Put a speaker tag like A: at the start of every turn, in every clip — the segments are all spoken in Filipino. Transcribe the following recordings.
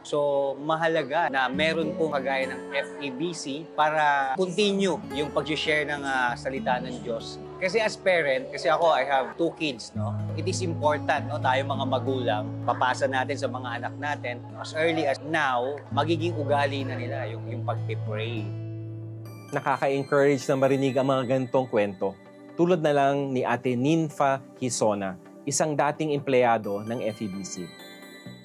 A: So, mahalaga na meron pong kagaya ng FEBC para continue yung pag-share ng ah, salita ng Diyos. Kasi as parent, kasi ako, I have two kids, no? It is important, no? Tayo mga magulang, papasa natin sa mga anak natin, as early as now, magiging ugali na nila yung, yung pag-pray.
B: Nakaka-encourage na marinig ang mga ganitong kwento. Tulad na lang ni Ate Ninfa Hisona, isang dating empleyado ng FEBC.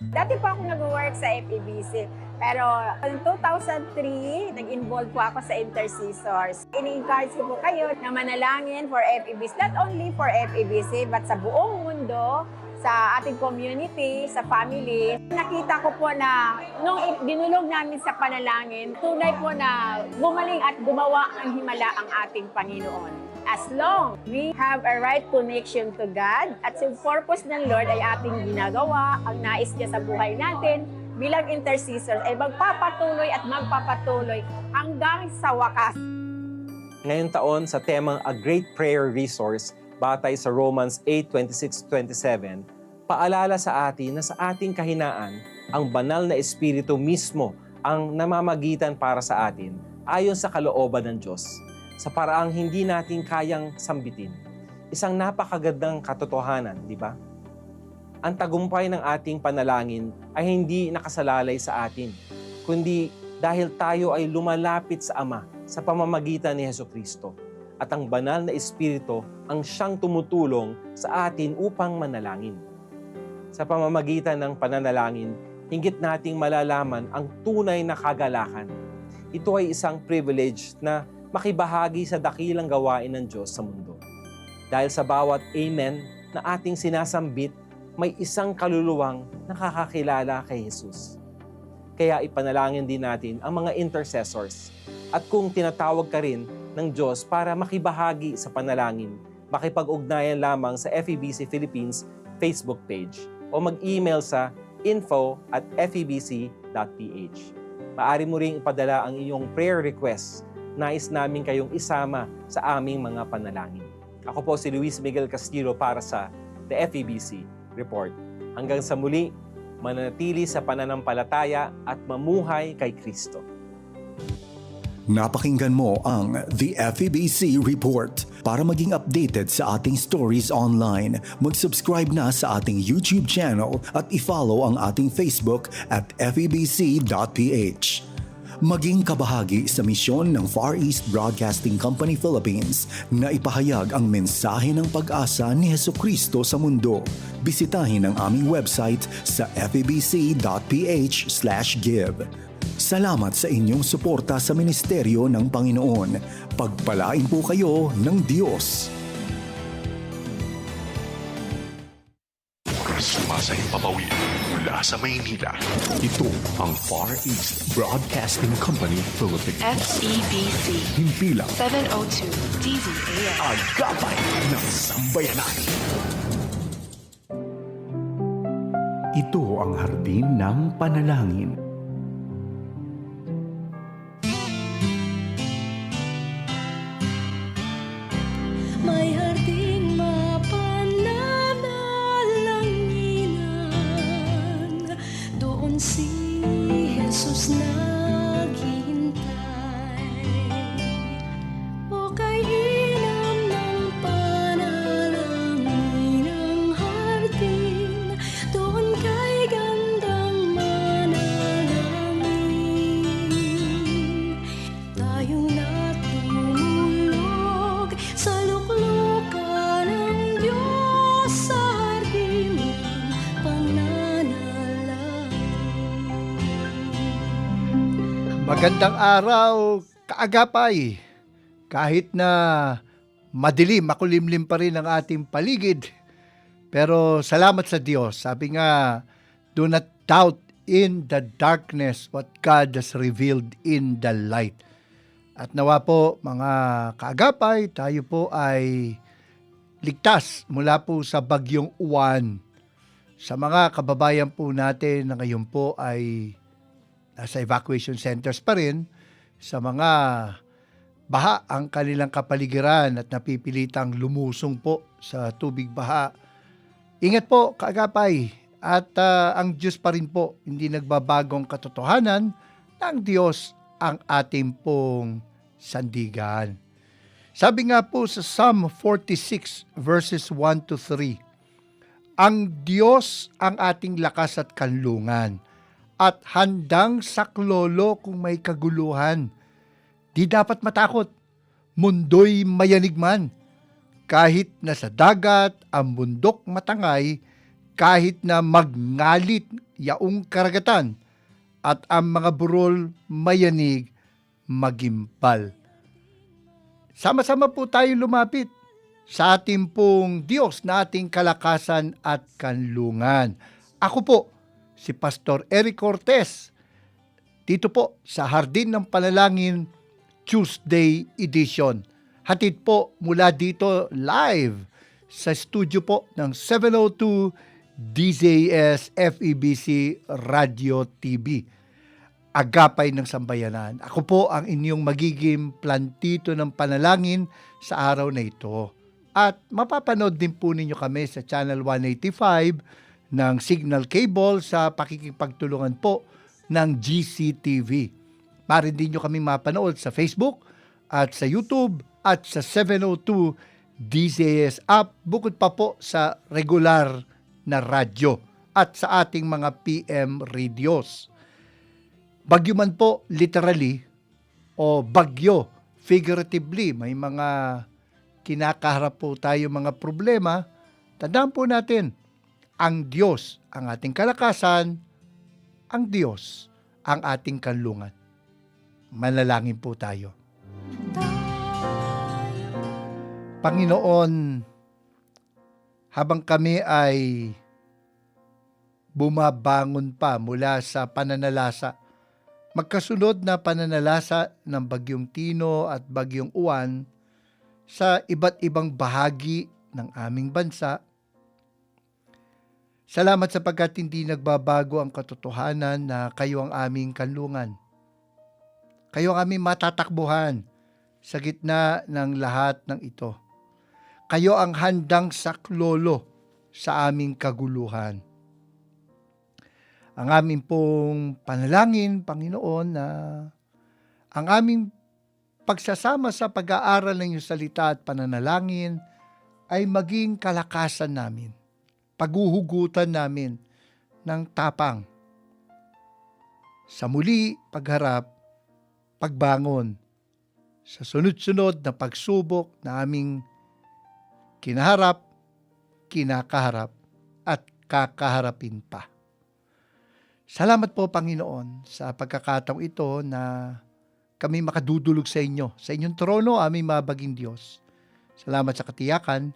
C: Dati po ako nag-work sa FEBC. Pero in 2003, nag-involve po ako sa Intercessors. Ini-encourage ko po kayo na manalangin for FEBC. Not only for FEBC, but sa buong mundo, sa ating community, sa family. Nakita ko po na nung dinulog namin sa panalangin, tunay po na gumaling at gumawa ang himala ang ating Panginoon. As long we have a right connection to God at yung purpose ng Lord ay ating ginagawa, ang nais niya sa buhay natin, bilang intercessor ay magpapatuloy at magpapatuloy hanggang sa wakas.
B: Ngayong taon sa temang A Great Prayer Resource, batay sa Romans 8:26-27, paalala sa atin na sa ating kahinaan, ang banal na Espiritu mismo ang namamagitan para sa atin ayon sa kalooban ng Diyos, sa paraang hindi natin kayang sambitin. Isang napakagandang katotohanan, di ba? Ang tagumpay ng ating panalangin ay hindi nakasalalay sa atin, kundi dahil tayo ay lumalapit sa Ama sa pamamagitan ni Heso Kristo at ang banal na Espiritu ang siyang tumutulong sa atin upang manalangin. Sa pamamagitan ng pananalangin, hinggit nating malalaman ang tunay na kagalakan. Ito ay isang privilege na makibahagi sa dakilang gawain ng Diyos sa mundo. Dahil sa bawat amen na ating sinasambit, may isang kaluluwang nakakakilala kay Jesus. Kaya ipanalangin din natin ang mga intercessors. At kung tinatawag ka rin ng Diyos para makibahagi sa panalangin, makipag-ugnayan lamang sa FEBC Philippines Facebook page o mag-email sa info at febc.ph. Maaari mo ring ipadala ang iyong prayer requests. Nais namin kayong isama sa aming mga panalangin. Ako po si Luis Miguel Castillo para sa The FEBC Report. Hanggang sa muli, manatili sa pananampalataya at mamuhay kay Kristo.
D: Napakinggan mo ang The FEBC Report. Para maging updated sa ating stories online, mag-subscribe na sa ating YouTube channel at i-follow ang ating Facebook at febc.ph. Maging kabahagi sa misyon ng Far East Broadcasting Company Philippines na ipahayag ang mensahe ng pag-asa ni Heso Kristo sa mundo. Bisitahin ang aming website sa E febc.ph/give. Salamat sa inyong suporta sa ministeryo ng Panginoon. Pagpalain po kayo ng Diyos.
E: Sa Maynila. Ito ang Far East Broadcasting Company Philippines.
F: FEBC
E: Himpilang
F: 702 DZAM.
E: agapay ng sambayanan.
D: Ito ang hardin ng panalangin.
G: Magandang araw, kaagapay. Kahit na madilim, makulimlim pa rin ang ating paligid. Pero salamat sa Diyos. Sabi nga, do not doubt in the darkness what God has revealed in the light. At nawa po mga kaagapay, tayo po ay ligtas mula po sa bagyong uwan. Sa mga kababayan po natin na ngayon po ay nasa evacuation centers pa rin sa mga baha ang kanilang kapaligiran at napipilitang lumusong po sa tubig baha. Ingat po, kaagapay. At ah, ang Diyos pa rin po, hindi nagbabagong katotohanan na ang Diyos ang ating pong sandigan. Sabi nga po sa Psalm 46 verses 1 to 3, Ang Diyos ang ating lakas at kanlungan at handang saklolo kung may kaguluhan. Di dapat matakot, mundo'y mayanig man. Kahit na sa dagat ang bundok matangay, kahit na magngalit yaong karagatan, at ang mga burol mayanig magimpal. Sama-sama po tayo lumapit sa ating pong Diyos na ating kalakasan at kanlungan. Ako po, si Pastor Eric Cortez, dito po sa Hardin ng Panalangin Tuesday edition. Hatid po mula dito live sa studio po ng 702 DZS FEBC Radio TV. Agapay ng Sambayanan. Ako po ang inyong magiging plantito ng panalangin sa araw na ito. At mapapanood din po ninyo kami sa Channel 185 ng Signal Cable sa pakikipagtulungan po ng GCTV. Maaari din nyo kami mapanood sa Facebook at sa YouTube at sa 702 DZS app bukod pa po sa regular na radyo at sa ating mga PM radios. Bagyo man po literally o bagyo figuratively, may mga kinakaharap po tayo mga problema, tandaan po natin, ang Diyos ang ating kalakasan, ang Diyos ang ating kanlungan. Manalangin po tayo. Panginoon, habang kami ay bumabangon pa mula sa pananalasa, magkasunod na pananalasa ng Bagyong Tino at Bagyong Uwan sa iba't ibang bahagi ng aming bansa. Salamat sapagkat hindi nagbabago ang katotohanan na kayo ang aming kanlungan. Kayo ang aming matatakbuhan sa gitna ng lahat ng ito. Kayo ang handang saklolo sa aming kaguluhan. Ang aming pong panalangin, Panginoon, na ang aming pagsasama sa pag-aaral ng iyong salita at pananalangin ay maging kalakasan namin, paghuhugutan namin ng tapang. Sa muli, pagharap, pagbangon, sa sunod-sunod na pagsubok na aming kinaharap, kinakaharap, at kakaharapin pa. Salamat po, Panginoon, sa pagkakataong ito na kami makadudulog sa inyo, sa inyong trono, aming mabaging Diyos. Salamat sa katiyakan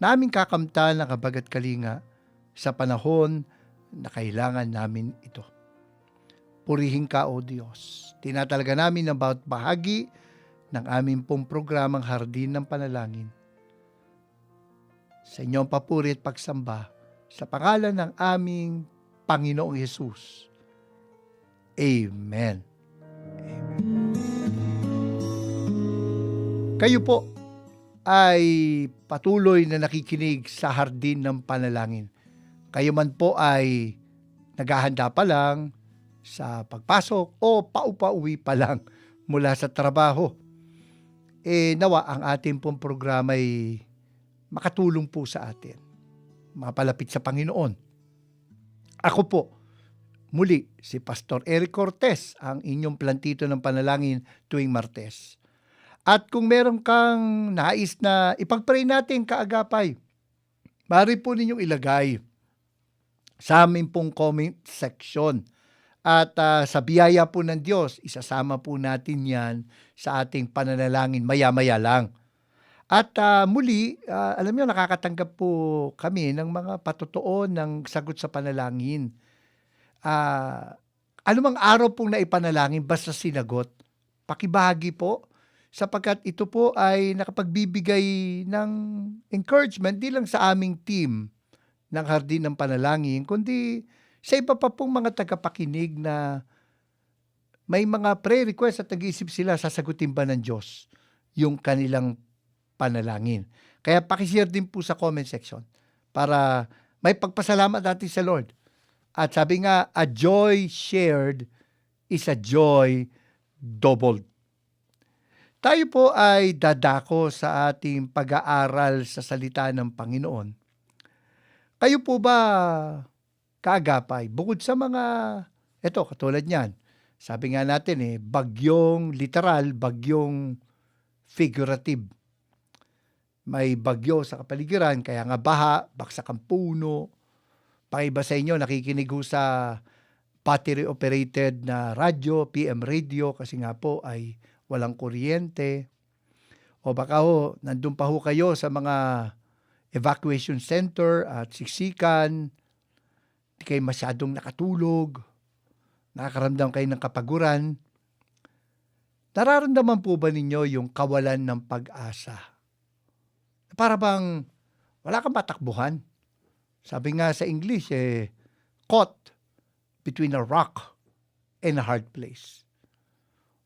G: na aming kakamtan ng kabagat kalinga sa panahon na kailangan namin ito. Purihin ka, O Diyos. Tinatalaga namin ang bawat bahagi ng aming pong programang Hardin ng Panalangin. Sa inyong papuri at pagsamba, sa pangalan ng aming Panginoong Yesus. Amen. Kayo po ay patuloy na nakikinig sa hardin ng panalangin. Kayo man po ay naghahanda pa lang sa pagpasok o paupa-uwi pa lang mula sa trabaho. Eh nawa ang ating pong programa ay makatulong po sa atin. Mapalapit sa Panginoon. Ako po, muli si Pastor Eric Cortez, ang inyong plantito ng panalangin tuwing Martes. At kung meron kang nais na ipagpray natin kaagapay, maaari po ninyong ilagay sa aming pong comment section. At ah, sa biyaya po ng Diyos, isasama po natin yan sa ating pananalangin maya-maya lang. At ah, muli, ah, alam niyo nakakatanggap po kami ng mga patotoo ng sagot sa panalangin. Ah, anumang araw pong naipanalangin, basta sinagot, pakibahagi po sapagkat ito po ay nakapagbibigay ng encouragement di lang sa aming team ng Hardin ng Panalangin, kundi sa iba pa pong mga tagapakinig na may mga prayer request at nag-iisip sila, sasagutin ba ng Diyos yung kanilang panalangin. Kaya pakishare din po sa comment section para may pagpasalamat natin sa Lord At sabi nga, a joy shared is a joy doubled. Tayo po ay dadako sa ating pag-aaral sa salita ng Panginoon. Kayo po ba kaagapay? Bukod sa mga, eto katulad niyan, sabi nga natin eh, bagyong literal, bagyong figurative. May bagyo sa kapaligiran, kaya nga baha, baksak ang puno. Pakiba sa inyo, nakikinig sa battery-operated na radyo, PM radio, kasi nga po ay walang kuryente. O baka ho, nandun pa ho kayo sa mga evacuation center at siksikan, di kayo masyadong nakatulog, nakakaramdam kayo ng kapaguran. Nararamdaman po ba ninyo yung kawalan ng pag-asa? Para bang wala kang matakbuhan? Sabi nga sa English, eh, caught between a rock and a hard place.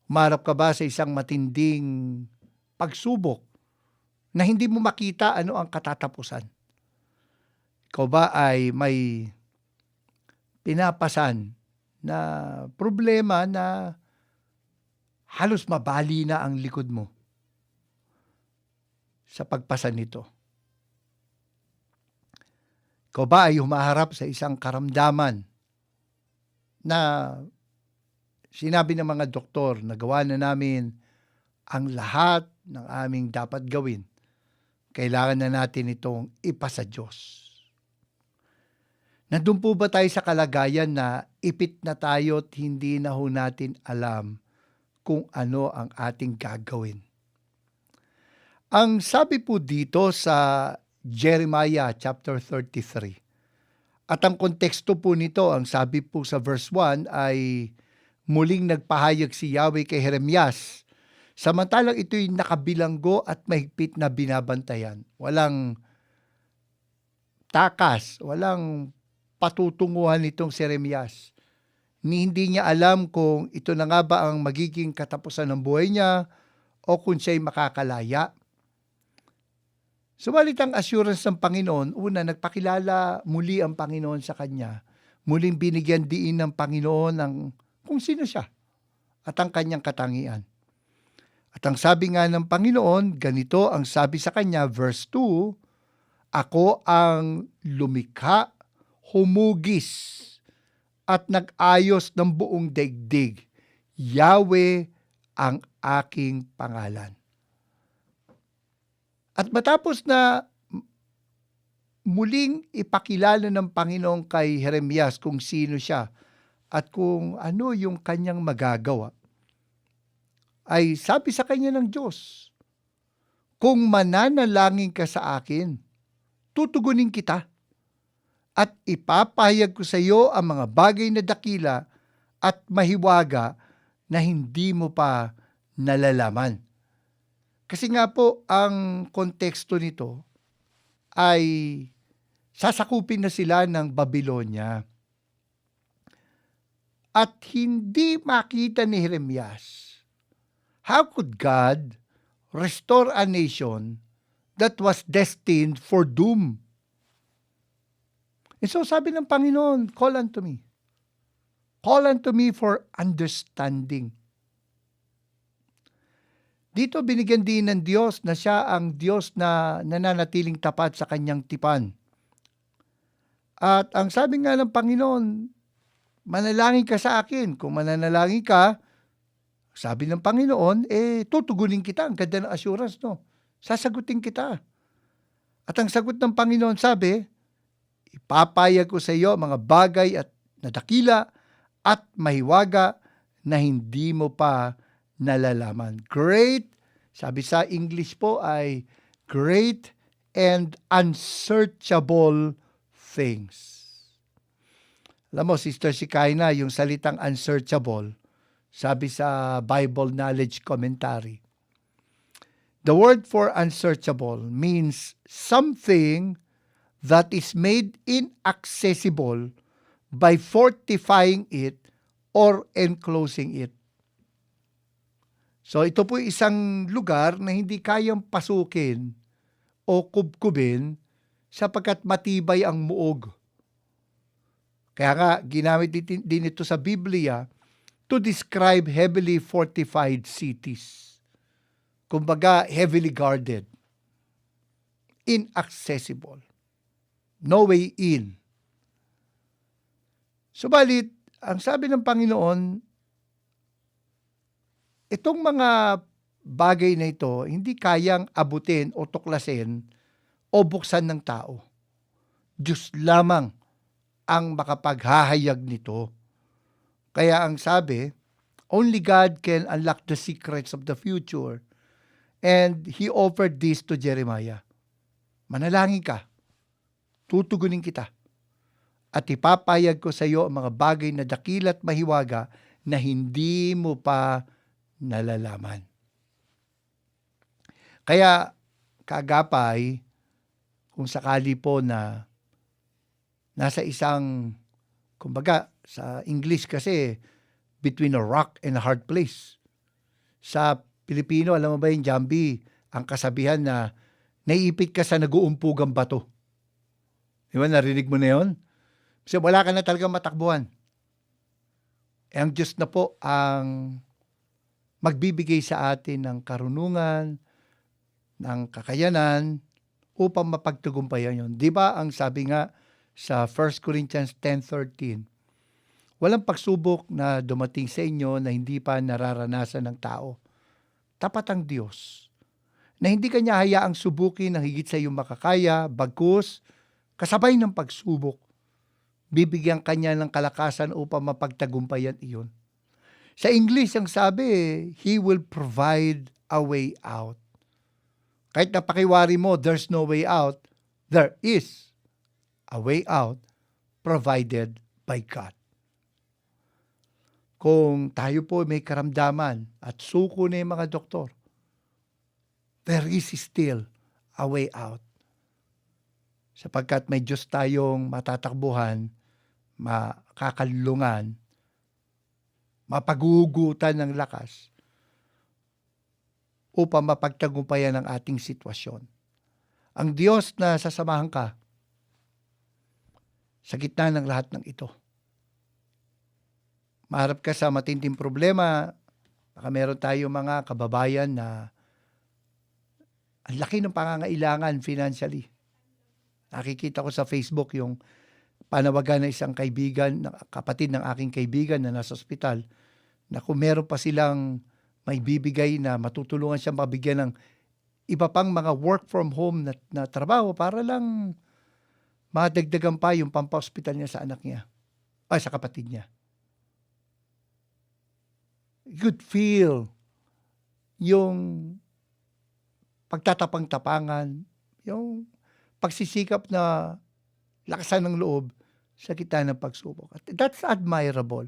G: Umarap ka ba sa isang matinding pagsubok na hindi mo makita ano ang katatapusan? Ikaw ba ay may pinapasan na problema na halos mabali na ang likod mo sa pagpasan nito? Ikaw ba ay humaharap sa isang karamdaman na sinabi ng mga doktor na gawa na namin ang lahat ng aming dapat gawin. Kailangan na natin itong ipasa Diyos. Nandun po ba tayo sa kalagayan na ipit na tayo at hindi na ho natin alam kung ano ang ating gagawin? Ang sabi po dito sa Jeremiah chapter 33, at ang konteksto po nito, ang sabi po sa verse 1 ay muling nagpahayag si Yahweh kay Jeremias. Samantalang ito'y nakabilanggo at mahigpit na binabantayan. Walang takas, walang patutunguhan nitong si Jeremias. Ni hindi niya alam kung ito na nga ba ang magiging katapusan ng buhay niya o kung siya'y makakalaya. Subalit ang assurance ng Panginoon, una, nagpakilala muli ang Panginoon sa kanya. Muling binigyan diin ng Panginoon ng kung sino siya at ang kanyang katangian. At ang sabi nga ng Panginoon, ganito ang sabi sa kanya, verse 2, Ako ang lumikha, humugis, at nag-ayos ng buong daigdig. Yahweh ang aking pangalan. At matapos na muling ipakilala ng Panginoon kay Jeremias kung sino siya at kung ano yung kanyang magagawa, ay sabi sa kanya ng Diyos, Kung mananalangin ka sa akin, tutugunin kita at ipapahayag ko sa iyo ang mga bagay na dakila at mahiwaga na hindi mo pa nalalaman. Kasi nga po, ang konteksto nito ay sasakupin na sila ng Babylonia. At hindi makita ni Jeremias, how could God restore a nation that was destined for doom? And so sabi ng Panginoon, call unto me. Call unto me for understanding. Dito binigyan din ng Diyos na siya ang Diyos na nananatiling tapat sa kanyang tipan. At ang sabi nga ng Panginoon, manalangin ka sa akin. Kung mananalangin ka, sabi ng Panginoon, eh tutugunin kita. Ang ganda ng assurance, no? Sasagutin kita. At ang sagot ng Panginoon sabi, ipapayag ko sa iyo mga bagay at nadakila at mahiwaga na hindi mo pa nalalaman. Great, sabi sa English po ay great and unsearchable things. Alam mo, Sister Sikaina, yung salitang unsearchable, sabi sa Bible Knowledge Commentary, the word for unsearchable means something that is made inaccessible by fortifying it or enclosing it. So ito po isang lugar na hindi kayang pasukin o kubkubin sapagkat matibay ang muog. Kaya nga, ginamit din, ito sa Biblia to describe heavily fortified cities. Kumbaga, heavily guarded. Inaccessible. No way in. Subalit, ang sabi ng Panginoon, itong mga bagay na ito, hindi kayang abutin o tuklasin o buksan ng tao. Diyos lamang ang makapaghahayag nito. Kaya ang sabi, only God can unlock the secrets of the future. And He offered this to Jeremiah. Manalangin ka. Tutugunin kita. At ipapayag ko sa iyo ang mga bagay na dakilat mahiwaga na hindi mo pa nalalaman. Kaya, kaagapay, kung sakali po na nasa isang, kumbaga, sa English kasi, between a rock and a hard place. Sa Pilipino, alam mo ba yung Jambi, ang kasabihan na naiipit ka sa nag-uumpugang bato. Di ba, narinig mo na yun? Kasi wala ka na talagang matakbuhan. Eh, ang Diyos na po ang magbibigay sa atin ng karunungan, ng kakayanan upang mapagtagumpayan yon. Di ba ang sabi nga sa 1 Corinthians 10.13, walang pagsubok na dumating sa inyo na hindi pa nararanasan ng tao. Tapat ang Diyos na hindi kanya hayaang subukin ng higit sa iyong makakaya, bagkus, kasabay ng pagsubok. Bibigyan kanya ng kalakasan upang mapagtagumpayan iyon. Sa English, ang sabi, He will provide a way out. Kahit napakiwari mo, there's no way out, there is a way out provided by God. Kung tayo po may karamdaman at suko na yung mga doktor, there is still a way out. Sapagkat may Diyos tayong matatakbuhan, makakalungan, mapagugutan ng lakas upang mapagtagumpayan ang ating sitwasyon. Ang Diyos na sasamahan ka sa gitna ng lahat ng ito. Maharap ka sa matinding problema, baka meron tayo mga kababayan na ang laki ng pangangailangan financially. Nakikita ko sa Facebook yung panawagan ng isang kaibigan, kapatid ng aking kaibigan na nasa ospital, na kung meron pa silang may bibigay na matutulungan siya mabigyan ng iba pang mga work from home na, na trabaho para lang madagdagan pa yung pampa-hospital niya sa anak niya. Ay, sa kapatid niya. You could feel yung pagtatapang-tapangan, yung pagsisikap na lakasan ng loob sa gitna ng pagsubok. At that's admirable.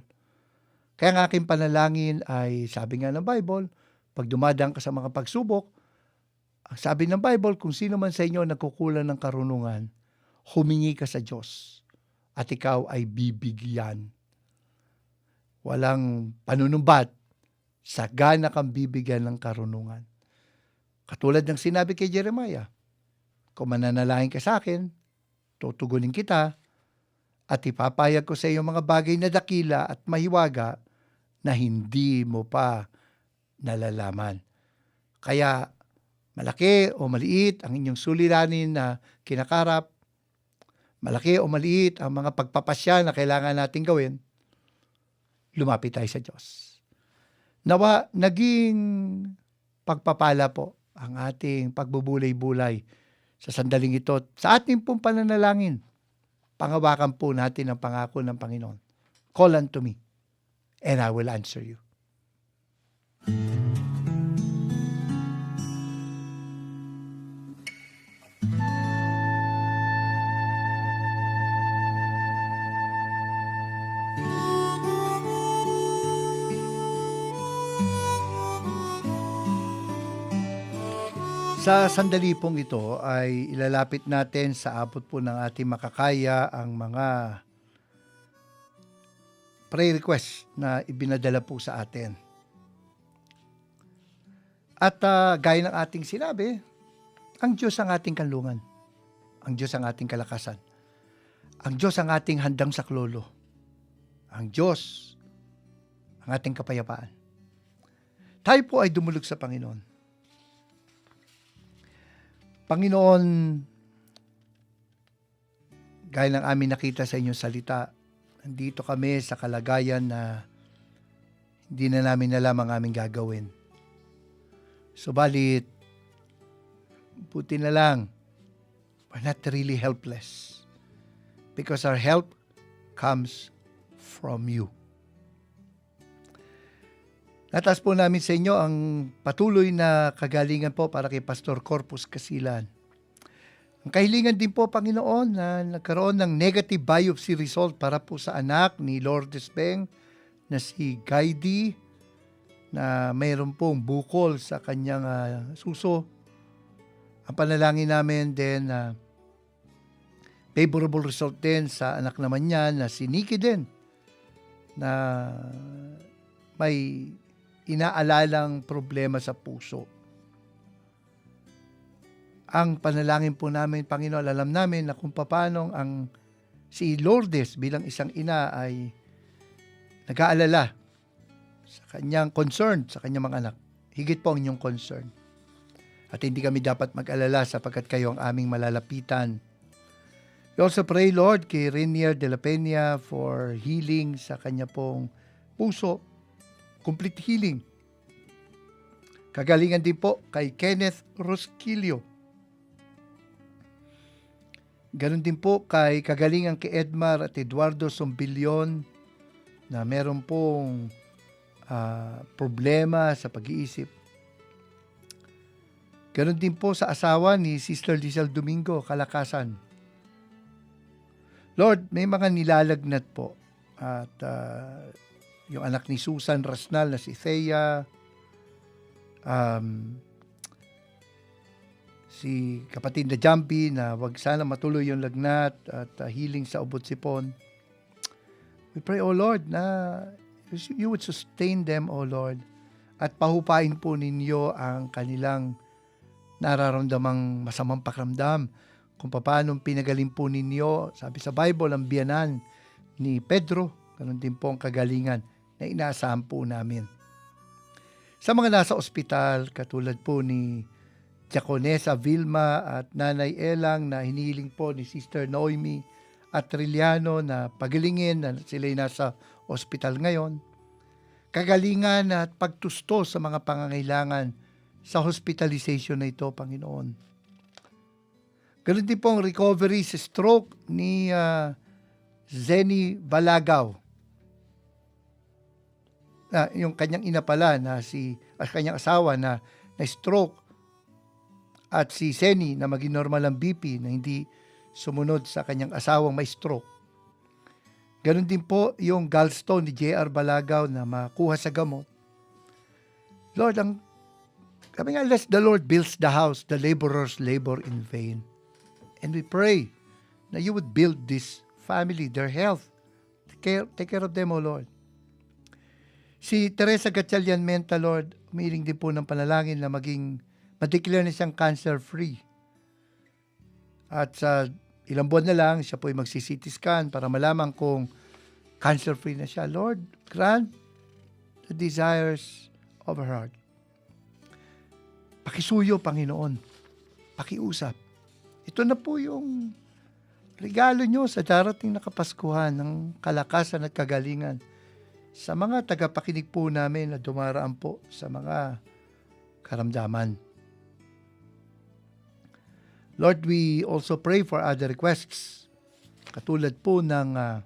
G: Kaya ang aking panalangin ay, sabi nga ng Bible, pag dumadang ka sa mga pagsubok, sabi ng Bible, kung sino man sa inyo nagkukulang ng karunungan, humingi ka sa Diyos at ikaw ay bibigyan. Walang panunumbat, sagana kang bibigyan ng karunungan. Katulad ng sinabi kay Jeremiah, kung mananalangin ka sa akin, tutugunin kita, at ipapayag ko sa iyo mga bagay na dakila at mahiwaga na hindi mo pa nalalaman. Kaya malaki o maliit ang inyong suliranin na kinakarap, malaki o maliit ang mga pagpapasya na kailangan natin gawin, lumapit tayo sa Diyos. Nawa, naging pagpapala po ang ating pagbubulay-bulay sa sandaling ito. Sa ating pong pananalangin, pangawakan po natin ang pangako ng Panginoon. Call unto me, and I will answer you. Sa sandali pong ito ay ilalapit natin sa abot po ng ating makakaya ang mga prayer request na ibinadala po sa atin. At ah, gaya ng ating sinabi, ang Diyos ang ating kanlungan. Ang Diyos ang ating kalakasan. Ang Diyos ang ating handang saklolo. ang Diyos, ang ating kapayapaan. Tayo po ay dumulog sa Panginoon. Panginoon, gaya ng amin nakita sa inyong salita, nandito kami sa kalagayan na hindi na namin alam ang aming gagawin. Subalit, buti na lang, we're not really helpless. Because our help comes from you. Natas po namin sa inyo ang patuloy na kagalingan po para kay Pastor Corpus Casilan. Ang kahilingan din po, Panginoon, na nagkaroon ng negative biopsy result para po sa anak ni Lourdes Beng na si Gaidi na mayroon pong bukol sa kanyang ah, suso. Ang panalangin namin din na favorable result din sa anak naman niya na si Nikki din na may inaalalang problema sa puso. Ang panalangin po namin, Panginoon, alam namin na kung paano ang si Lourdes bilang isang ina ay nag-aalala sa kanyang concern sa kanyang mga anak. Higit po ang inyong concern. At hindi kami dapat mag-alala sapagkat kayo ang aming malalapitan. We also pray, Lord, kay Rainier de la Peña for healing sa kanya pong puso. Complete healing. Kagalingan din po kay Kenneth Rosquillo. Ganon din po kay kagalingan kay Edmar at Eduardo Sombilion na meron pong ah, problema sa pag-iisip. Ganon din po sa asawa ni Sister Lizelle Domingo, Kalakasan. Lord, may mga nilalagnat po. At ah, yung anak ni Susan Rasnal na si Thea, um, si kapatid na Jumpy na wag sana matuloy yung lagnat at ah, healing sa ubot sipon. We pray, O Lord, na you would sustain them, O Lord, at pahupain po ninyo ang kanilang nararamdamang masamang pakiramdam. Kung paano pinagaling po ninyo, sabi sa Bible, ang biyanan ni Pedro, ganun din po ang kagalingan na inaasahan namin. Sa mga nasa ospital, katulad po ni Diaconesa Vilma at Nanay Elang na hinihiling po ni Sister Noemi at Triliano na pagalingin na sila'y nasa ospital ngayon. Kagalingan at pagtusto sa mga pangangailangan sa hospitalization na ito, Panginoon. Ganun din po ang recovery sa stroke ni ah, Zeni Balagaw. Ah, yung kanyang ina pala na si at kanyang asawa na na stroke at si Zeni na maging normal ang BP na hindi sumunod sa kanyang asawang may stroke. Ganon din po yung gallstone ni J.R. Balagaw na makuha sa gamot. Lord, ang kami nga, lest the Lord builds the house, the laborers labor in vain. And we pray na you would build this family, their health. Take care, take care of them, O Lord. Si Teresa Gatchalian Menta, Lord, umiling din po ng panalangin na maging madeclare na siyang cancer-free. At sa ilang buwan na lang, siya po ay magsi-CT scan para malaman kung cancer-free na siya. Lord, grant the desires of her heart. Pakisuyo, Panginoon. Pakiusap. Ito na po yung regalo nyo sa darating na Kapaskuhan ng kalakasan at kagalingan sa mga tagapakinig po namin na dumaraan po sa mga karamdaman. Lord, we also pray for other requests. Katulad po ng ah,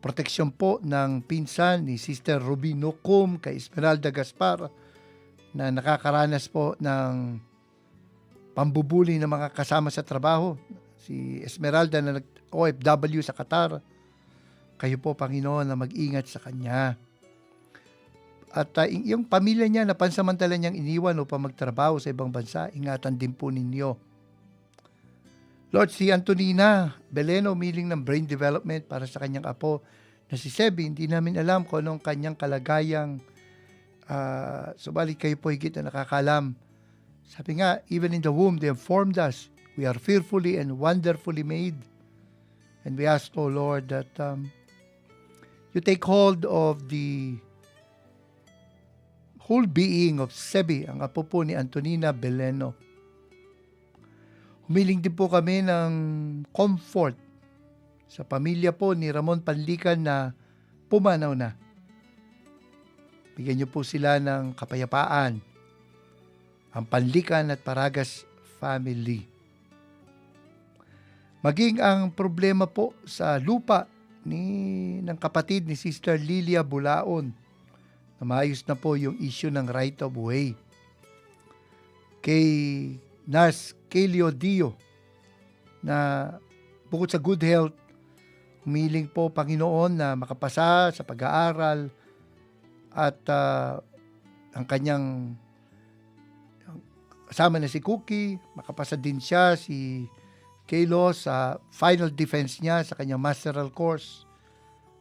G: proteksyon po ng pinsan ni Sister Rubino Cum kay Esmeralda Gaspar na nakakaranas po ng pambubuli ng mga kasama sa trabaho. Si Esmeralda na nag OFW sa Qatar. Kayo po, Panginoon, na mag-ingat sa kanya. At uh, yung pamilya niya na pansamantala niyang iniwan upang magtrabaho sa ibang bansa, ingatan din po ninyo. Lord, si Antonina Beleno umiling ng brain development para sa kanyang apo na si Sebi. Hindi namin alam kung anong kanyang kalagayang uh, subalit kayo po higit na nakakalam. Sabi nga, even in the womb, they have formed us. We are fearfully and wonderfully made. And we ask, O Lord, that um, You take hold of the whole being of Sebi, ang apo po ni Antonina Beleno. Humiling din po kami ng comfort sa pamilya po ni Ramon Panlican na pumanaw na. Bigyan niyo po sila ng kapayapaan, ang Panlican at Paragas family. Maging ang problema po sa lupa ni ng kapatid ni Sister Lilia Bulaon na maayos na po yung issue ng right of way. Kay Nurse Kelio Dio na bukod sa good health, humiling po Panginoon na makapasa sa pag-aaral at ah, ang kanyang kasama na si Cookie, makapasa din siya si Kaylo sa final defense niya sa kanyang masteral course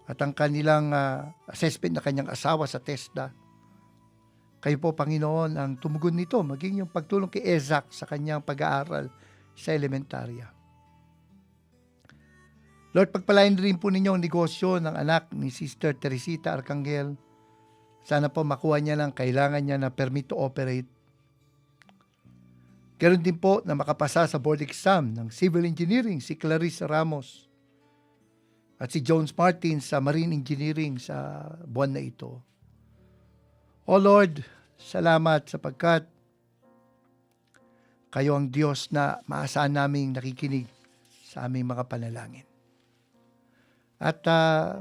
G: at ang kanilang ah, assessment na kanyang asawa sa TESDA. Kayo po, Panginoon, ang tumugon nito, maging yung pagtulong kay Ezak sa kanyang pag-aaral sa elementarya. Lord, pagpalain rin po ninyo ang negosyo ng anak ni Sister Teresita Arcangel. Sana po makuha niya ng kailangan niya na permit to operate. Ganon din po na makapasa sa board exam ng Civil Engineering si Clarice Ramos at si Jones Martin sa Marine Engineering sa buwan na ito. O Lord, salamat sapagkat kayo ang Diyos na maasahan naming nakikinig sa aming mga panalangin. At ah,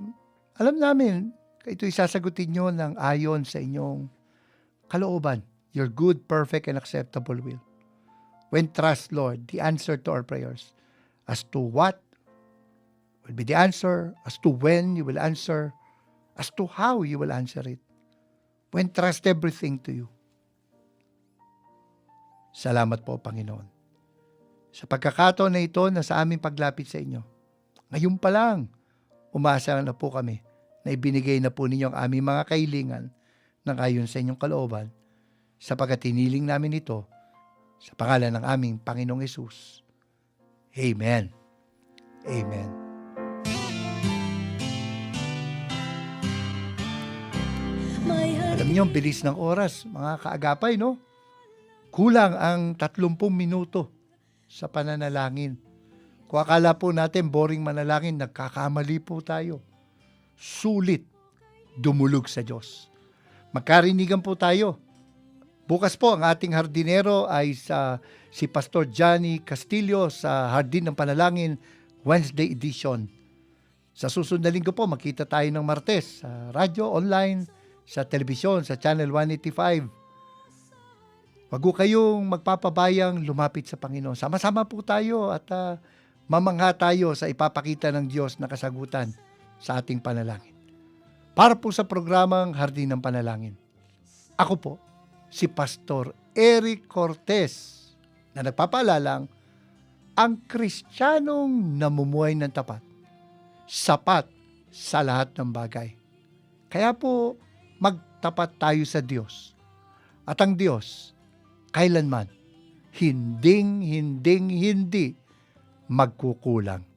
G: alam namin, ito'y sasagutin nyo ng ayon sa inyong kalooban, your good, perfect, and acceptable will. When trust, Lord, the answer to our prayers as to what will be the answer, as to when you will answer, as to how you will answer it. When trust everything to you. Salamat po, Panginoon. Sa pagkakataon na ito na sa aming paglapit sa inyo, ngayon pa lang, umasa na po kami na ibinigay na po ninyo ang aming mga kailingan ng ayon sa inyong kalooban sapagkat hiniling namin ito sa pangalan ng aming Panginoong Yesus. Amen. Amen. Alam niyo, ang bilis ng oras, mga kaagapay, no? Kulang ang 30 minuto sa pananalangin. Kung akala po natin boring manalangin, nagkakamali po tayo. Sulit dumulog sa Diyos. Magkarinigan po tayo. Bukas po ang ating hardinero ay sa si Pastor Johnny Castillo sa Hardin ng Panalangin Wednesday edition. Sa susunod na linggo po, makita tayo ng Martes sa radyo, online, sa telebisyon, sa Channel 185. Wag ho kayong magpapabayang lumapit sa Panginoon. Sama-sama po tayo at ah, mamangha tayo sa ipapakita ng Diyos na kasagutan sa ating panalangin. Para po sa programang Hardin ng Panalangin. Ako po, si Pastor Eric Cortez na nagpapaalalang ang Kristiyanong namumuhay ng tapat, sapat sa lahat ng bagay. Kaya po, magtapat tayo sa Diyos. At ang Diyos, kailanman, hinding, hinding, hindi magkukulang.